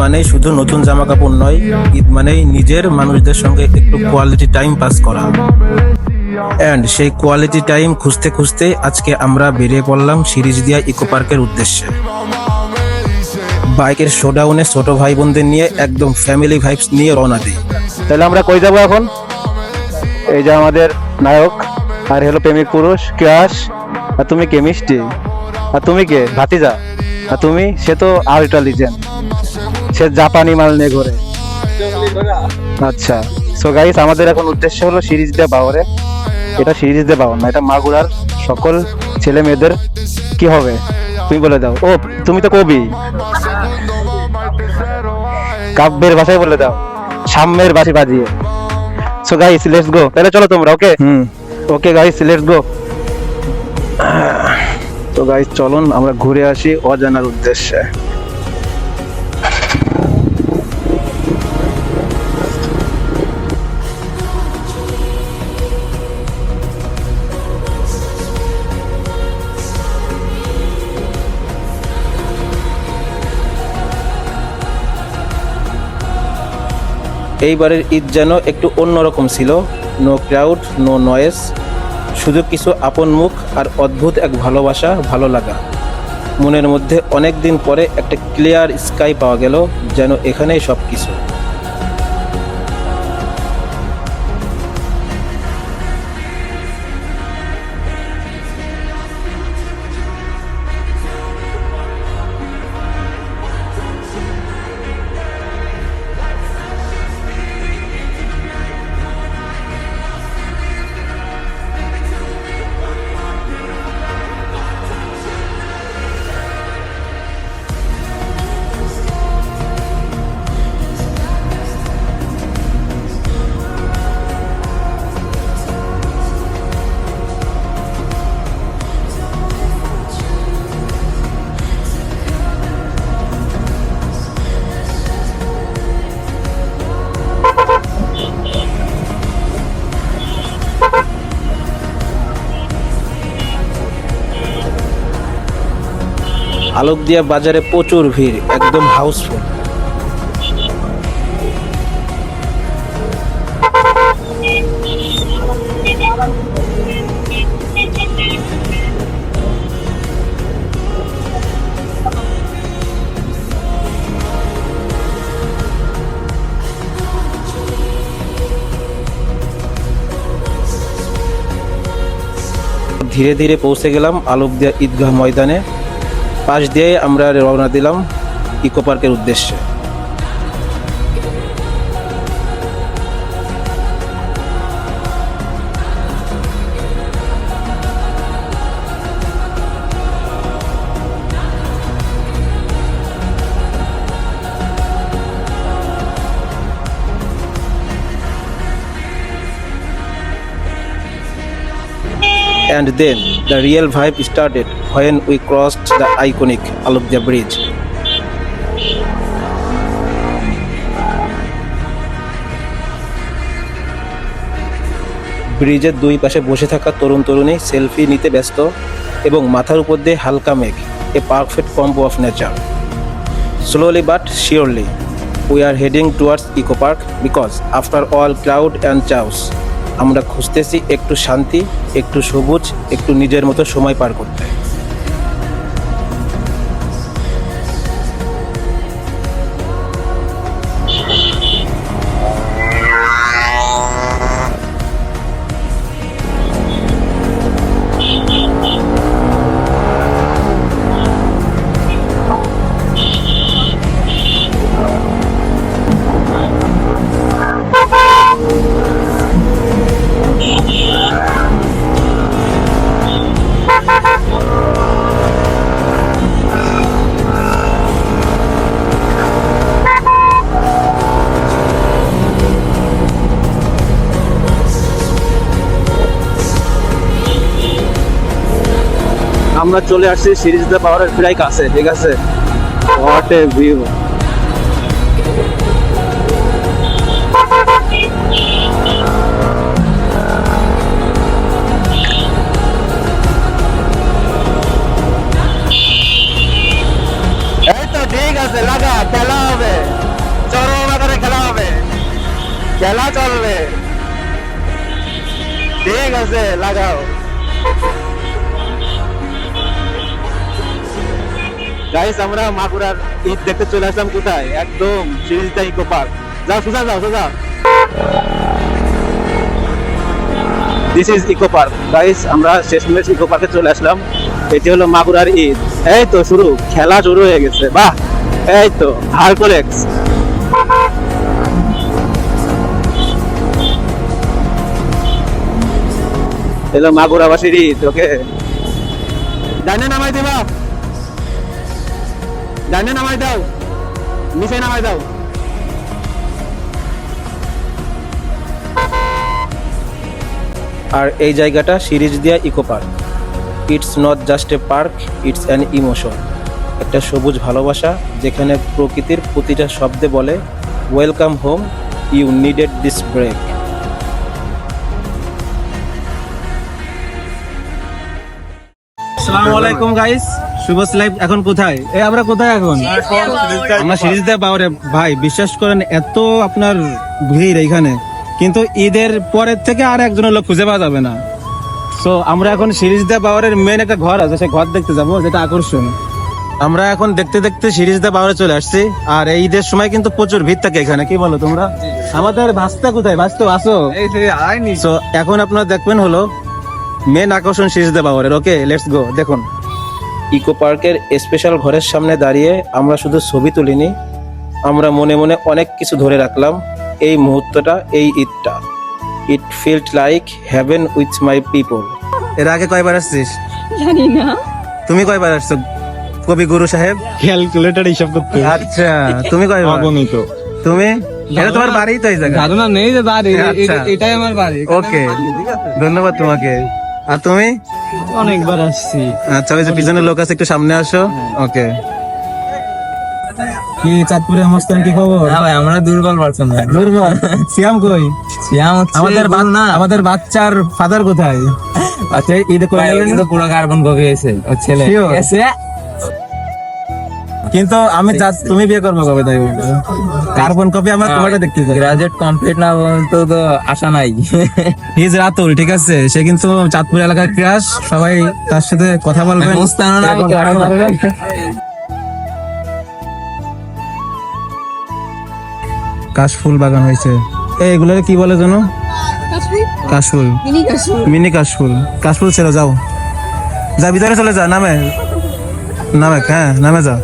মানেই শুধু নতুন জামা কাপড় নয়, ঈদ মানেই নিজের মানুষদের সঙ্গে একটু কোয়ালিটি টাইম পাস করা। অ্যান্ড সেই কোয়ালিটি টাইম খুঁজতে খুঁজতে আজকে আমরা বেরিয়ে পড়লাম সিরিজ দিয়া ইকো পার্কের উদ্দেশ্যে। বাইকের শোডাউনে ছোট ভাই বোনদের নিয়ে একদম ফ্যামিলি ভাইবস নিয়ে রওনা দিই। তাহলে আমরা কই যাব এখন? এই যে আমাদের নায়ক, আর হলো প্রেমিক পুরুষ ক্রাশ আর তুমি কে মিষ্টি? আর তুমি কে? ভাতিজা? আর তুমি? সে তো আল্ট্রা লিজেন্ড সে জাপানি মাল নিয়ে ঘোরে। আচ্ছা। সো গাইস আমাদের এখন উদ্দেশ্য হলো সিরিজ দে বাওরে এটা সিরিজ দে বাওর না এটা মাগুরার সকল ছেলে মেয়েদের কি হবে? তুমি বলে দাও। ও তুমি তো কবি। কাব্যের ভাষায় বলে দাও। সাম্যের বাসি বাজিয়ে। সো গাইস লেটস গো তাহলে চলো তোমরা ওকে হুম। ওকে গাইস লেটস গো তো গাইস চলুন আমরা ঘুরে আসি অজানার উদ্দেশ্যে। এইবারের ঈদ যেন একটু অন্যরকম ছিল। নো ক্রাউড নো নয়েস শুধু কিছু আপন মুখ আর অদ্ভুত এক ভালোবাসা, ভালো লাগা। মনের মধ্যে অনেক দিন পরে একটা ক্লিয়ার স্কাই পাওয়া গেল যেন এখানেই সব কিছু আলোক দিয়া বাজারে প্রচুর ভিড়, একদম হাউসফুল ধীরে ধীরে পৌঁছে গেলাম আলোক দিয়া ঈদগাহ ময়দানে। পাশ দিয়ে আমরা রওনা দিলাম ইকো পার্কের উদ্দেশ্যে। And then the real vibe started when we crossed the iconic Alukdia Bridge. ব্রিজের দুই পাশে বসে থাকা তরুণ তরুণী সেলফি নিতে ব্যস্ত এবং মাথার উপর দিয়ে হালকা মেঘ a perfect combo of nature slowly but surely we are heading towards eco park because after all crowd and chaos আমরা খুঁজতেছি একটু শান্তি একটু সবুজ একটু নিজের মতো সময় পার করতে। আমরা চলে আসছি সিরিজ দা পাওয়ারের প্রায় কাছে ঠিক আছে? হোয়াট এ ভিউ গাইস আমরা মাগুরার ঈদ দেখতে চলে আসলাম কোথায়? একদম সিরিজটা ইকো পার্ক। যাও, সোজা যাও, সোজা। This is eco park guys আমরা শেষমেশ ইকো পার্কে চলে আসলাম। এটি হলো মাগুরার ঈদ। এই তো, শুরু। খেলা শুরু হয়ে গেছে। বাহ! এই তো হারকোলেক্স এলো মাগুরাবাসীর ঈদ, ওকে? ডানে নামাই দিবা ডানে নামাই দাও নিচে নামাই দাও আর এই জায়গাটা সিরিজ দিয়া eco park. It's not just a park it's an emotion একটা সবুজ ভালোবাসা যেখানে প্রকৃতির প্রতিটা শব্দে বলে welcome home you needed this break আসসালামু আলাইকুম গাইস শুভস লাইভ এখন কোথায়? এই আমরা কোথায় এখন? আমরা সিরিজ দেয় বাবারে ভাই বিশ্বাস করেন এত আপনার ভিড় এইখানে। কিন্তু ঈদের পরের থেকে আর একজনের লোক খুঁজে পাওয়া যাবে না। সো আমরা এখন সিরিজ দেয় বাবারের মেন একটা ঘর আছে সেই ঘর দেখতে যাব যেটা আকর্ষণ। আমরা এখন দেখতে দেখতে সিরিজ দেয় বাবারে চলে আসছি। আর এই ঈদের সময় কিন্তু প্রচুর ভিড় থাকে এখানে কি বলো তোমরা? আমাদের বাস্তা কোথায়? বাস্তব আসো এখন আপনারা দেখবেন হলো মেন আকর্ষণ দেয় বাবারের ওকে লেটস গো দেখুন। ইকো পার্কের স্পেশাল ঘরের সামনে দাঁড়িয়ে আমরা শুধু ছবি তুলিনি আমরা মনে মনে অনেক কিছু ধরে রাখলাম। এই মুহূর্তটা এই ঈদটা। It felt like heaven with my people এর আগে কয়বার আসছিস? জানি না। তুমি কয়বার আসছো? কবি গুরু সাহেব? ক্যালকুলেটর হিসাব করতে আচ্ছা তুমি কয়বার? অগণিত। তুমি? এটা তোমার বাড়ি তো এই জায়গা। ধারণা নেই যে বাড়ি আচ্ছা। এটাই আমার বাড়ি। ওকে ধন্যবাদ তোমাকে। আর তুমি? অনেকবার আসছি। আচ্ছা ওই যে পিছনে লোক আছে একটু সামনে আসো। ওকে। কি চাঁদপুরে মস্তান কি খবর? ভাই আমরা দুর্বল পারছেন ভাই। দুর্বল? সিয়াম কই? শ্যাম আমাদের না আমাদের বাচ্চার ফাদার কোথায়? আচ্ছা ঈদ পুরো কার্বন কপি হয়েছে ও ছেলে। কিন্তু আমি যা- তুমি বিয়ে করব কবে তাই কার্বন কপি আমার তোমাকে দেখতে চাই গ্রাজুয়েট কমপ্লিট না বলতে তো আশা নাই। হিজ রাতুল ঠিক আছে? সে কিন্তু চাঁদপুর এলাকার ক্রাশ সবাই তার সাথে কথা বলবেন। করবেন। কাশফুল বাগান হয়েছে। এই এগুলো কি বলে জানো কাশফুল? মিনি কাশু মিনি কাশফুল। কাশফুল ছেড়ে যাও। যা ভিতরে চলে যা নামে। নামে হ্যাঁ নামে যা।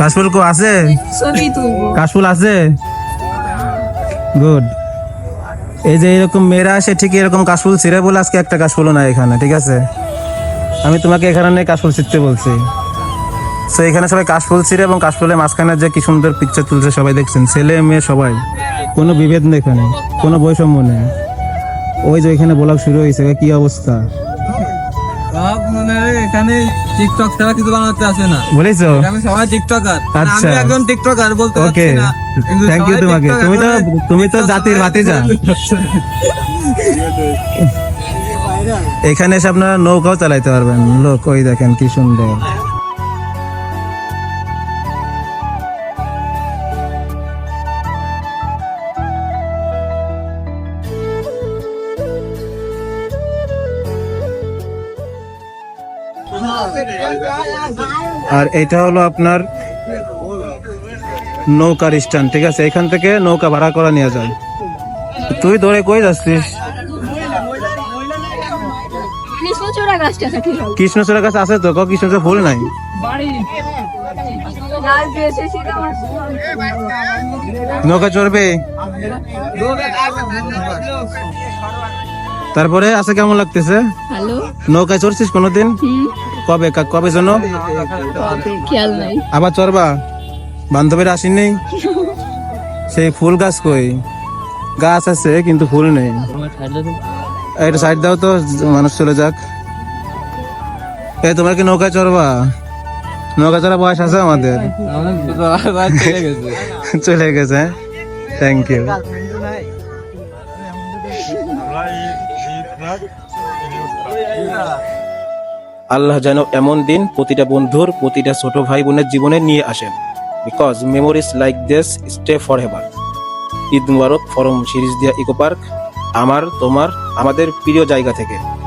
কাশফুল কো আছে? কাশফুল আছে? গুড এই যে এরকম মেয়েরা আসে ঠিক এরকম কাশফুল ছিঁড়ে বলে আজকে একটা কাশফুলও নাই এখানে ঠিক আছে? আমি তোমাকে এখানে নিয়ে কাশফুল ছিঁড়তে বলছি। তো এখানে সবাই কাশফুল ছিঁড়ে এবং কাশফুলের মাঝখানে যে কি সুন্দর পিকচার তুলছে সবাই দেখছেন। ছেলে মেয়ে সবাই। কোনো বিভেদ নেই এখানে কোনো বৈষম্য নেই। ওই যে এখানে ব্লগ শুরু হয়েছে কি অবস্থা? এখানে টিকটক ছাড়া কিছু বানাতে আসে না। বলেছ? আমি সবাই টিকটকার আচ্ছা। আমি একজন টিকটকার বলতে ওকে। থ্যাংক ইউ তোমাকে। তুমি তো মানে তুমি তো জাতির ভাতিজা। এখানে এসে আপনারা নৌকাও চালাইতে পারবেন। লোক ওই দেখেন কি সুন্দর। আর এটা হলো আপনার নৌকার স্ট্যান্ড ঠিক আছে? এখান থেকে নৌকা ভাড়া করা নিয়ে যায় তুই দৌড়ে কই যাচ্ছিস? কৃষ্ণচূড়া গাছ আছে তো? কৃষ্ণচূড়া ফুল নাই? নৌকা চড়বে? তারপরে আছে কেমন লাগতেছে? নৌকায় চড়ছিস কোনোদিন? কবে? কবে নাই। আবার চড়বা? বান্ধবীরা আসেনি সেই ফুল গাছ কই? গাছ আছে কিন্তু ফুল নেই। এটা সাইড দাও তো মানুষ চলে যাক। এই তোমার কি নৌকা চড়বা? নৌকা চড়া বয়স আছে আমাদের? চলে গেছে চলে থ্যাংক ইউ আল্লাহ যেন এমন দিন প্রতিটা বন্ধুর, প্রতিটা ছোট ভাই বোনের জীবনে নিয়ে আসেন। Because memories like this stay forever Eid Mubarak, from series দিয়া ইকো পার্ক, আমার, তোমার, আমাদের প্রিয় জায়গা থেকে।